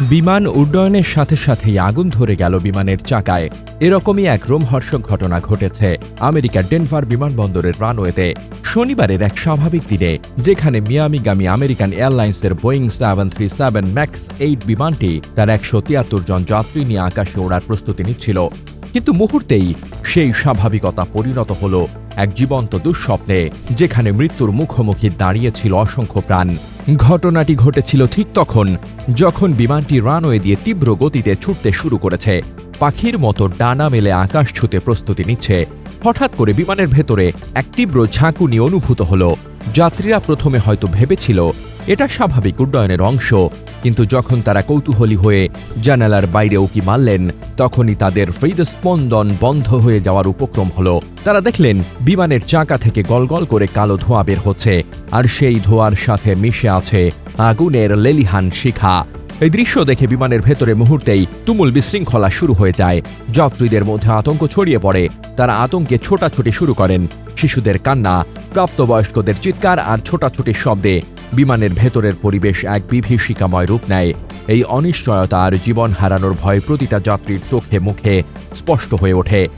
বিমান উড্ডয়নের সাথে সাথেই আগুন ধরে গেল বিমানের চাকায়। এরকমই এক রোমহর্ষক ঘটনা ঘটেছে আমেরিকার ডেনভার বিমানবন্দরের রানওয়েতে। শনিবারের এক স্বাভাবিক দিনে, যেখানে মিয়ামিগামী আমেরিকান এয়ারলাইন্সের Boeing seven three seven max eight বিমানটি তার একশো তিয়াত্তর জন যাত্রী নিয়ে আকাশে ওড়ার প্রস্তুতি নিচ্ছিল। কিন্তু মুহূর্তেই সেই স্বাভাবিকতা পরিণত হল। এক জীবন্ত দুঃস্বপ্নে, যেখানে মৃত্যুর মুখোমুখি দাঁড়িয়েছিল অসংখ্য প্রাণ। ঘটনাটি ঘটেছিল ঠিক তখন, যখন বিমানটি রানওয়ে দিয়ে তীব্র গতিতে ছুটতে শুরু করেছে। পাখির মতো ডানা মেলে আকাশ ছুতে প্রস্তুতি নিচ্ছে। হঠাৎ করে বিমানের ভেতরে এক তীব্র ঝাঁকুনি অনুভূত হল। যাত্রীরা প্রথমে হয়তো ভেবেছিল এটা স্বাভাবিক উড্ডয়নের অংশ। কিন্তু যখন তারা কৌতূহলী হয়ে জানালার বাইরে উকি মারলেন, তখনই তাদের হৃদস্পন্দন বন্ধ হয়ে যাওয়ার উপক্রম হলো। তারা দেখলেন, বিমানের চাকা থেকে গলগল করে কালো ধোঁয়া বের হচ্ছে, আর সেই ধোঁয়ার সাথে মিশে আছে আগুনের লেলিহান শিখা। এই দৃশ্য দেখে বিমানের ভেতরে মুহূর্তেই তুমুল বিশৃঙ্খলা শুরু হয়ে যায়। যাত্রীদের মধ্যে আতঙ্ক ছড়িয়ে পড়ে, তারা আতঙ্কে ছোটাছুটি শুরু করেন। শিশুদের কান্না, প্রাপ্তবয়স্কদের চিৎকার আর ছোটাছুটির শব্দে বিমানের ভেতরের পরিবেশ এক বিভীষিকাময় রূপ নেয়। এই অনিশ্চয়তা আর জীবন হারানোর ভয় প্রতিটা যাত্রীর চোখে মুখে স্পষ্ট হয়ে ওঠে।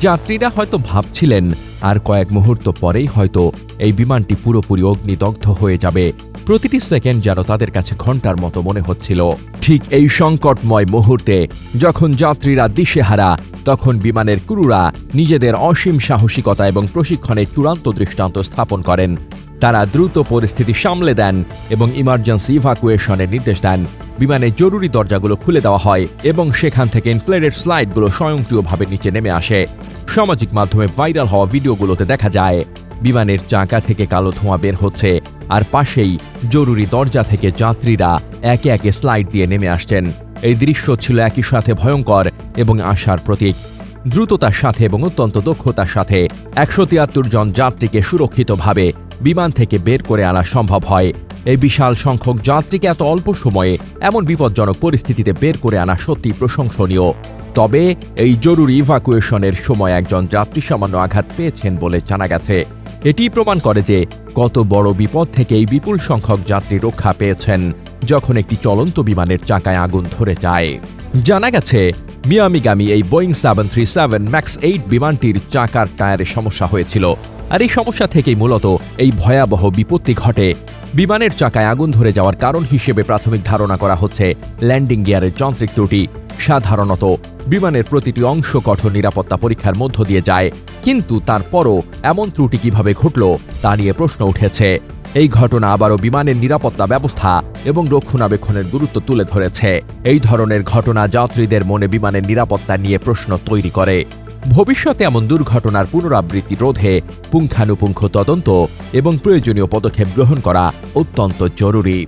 যাত্রীরা হয়তো ভাবছিলেন, আর কয়েক মুহূর্ত পরেই হয়তো এই বিমানটি পুরোপুরি অগ্নিদগ্ধ হয়ে যাবে। প্রতিটি সেকেন্ড যেন তাদের কাছে ঘণ্টার মতো মনে হচ্ছিল। ঠিক এই সংকটময় মুহূর্তে, যখন যাত্রীরা দিশেহারা, তখন বিমানের ক্রুরা নিজেদের অসীম সাহসিকতা এবং প্রশিক্ষণের চূড়ান্ত দৃষ্টান্ত স্থাপন করেন। তারা দ্রুত পরিস্থিতি সামলে দেন এবং ইমার্জেন্সি ইভাকুয়েশনের নির্দেশ দেন। বিমানের জরুরি দরজাগুলো খুলে দেওয়া হয় এবং সেখান থেকে ইনফ্লেটেড স্লাইডগুলো স্বয়ংক্রিয়ভাবে নিচে নেমে আসে। সামাজিক মাধ্যমে ভাইরাল হওয়া ভিডিওগুলোতে দেখা যায়, বিমানের চাকা থেকে কালো ধোঁয়া বের হচ্ছে। আর পাশেই জরুরি দরজা থেকে যাত্রীরা একে একে স্লাইড দিয়ে নেমে আসছেন। এই দৃশ্য ছিল একই সাথে ভয়ঙ্কর এবং আশার প্রতীক। দ্রুততার সাথে এবং অত্যন্ত দক্ষতার সাথে একশো তিয়াত্তর জন যাত্রীকে সুরক্ষিতভাবে বিমান থেকে বের করে আনা সম্ভব হয়। এই বিশাল সংখ্যক যাত্রীকে এত অল্প সময়ে এমন বিপজ্জনক পরিস্থিতিতে বের করে আনা সত্যি প্রশংসনীয়। তবে এই জরুরি ইভাকুয়েশনের সময় একজন যাত্রী সামান্য আঘাত পেয়েছেন বলে জানা গেছে। এটি প্রমাণ করে যে কত বড় বিপদ থেকে এই বিপুল সংখ্যক যাত্রী রক্ষা পেয়েছেন যখন একটি চলন্ত বিমানের চাকায় আগুন ধরে যায়। জানা গেছে, মিয়ামিগামী এই Boeing seven three seven max eight বিমানটির চাকার টায়ারে সমস্যা হয়েছিল। আর এই সমস্যা থেকেই মূলত এই ভয়াবহ বিপত্তি ঘটে। বিমানের চাকায় আগুন ধরে যাওয়ার কারণ হিসেবে প্রাথমিক ধারণা করা হচ্ছে, ল্যান্ডিং গিয়ারের যান্ত্রিক ত্রুটি। সাধারণত বিমানের প্রতিটি অংশ কঠোর নিরাপত্তা পরীক্ষার মধ্য দিয়ে যায়, কিন্তু তারপরও এমন ত্রুটি কীভাবে ঘটল তা নিয়ে প্রশ্ন উঠেছে। এই ঘটনা আবারও বিমানের নিরাপত্তা ব্যবস্থা এবং রক্ষণাবেক্ষণের গুরুত্ব তুলে ধরেছে। এই ধরনের ঘটনা যাত্রীদের মনে বিমানের নিরাপত্তা নিয়ে প্রশ্ন তৈরি করে। ভবিষ্যতে এমন দুর্ঘটনার পুনরাবৃত্তি রোধে পুঙ্খানুপুঙ্খ তদন্ত এবং প্রয়োজনীয় পদক্ষেপ গ্রহণ করা অত্যন্ত জরুরি।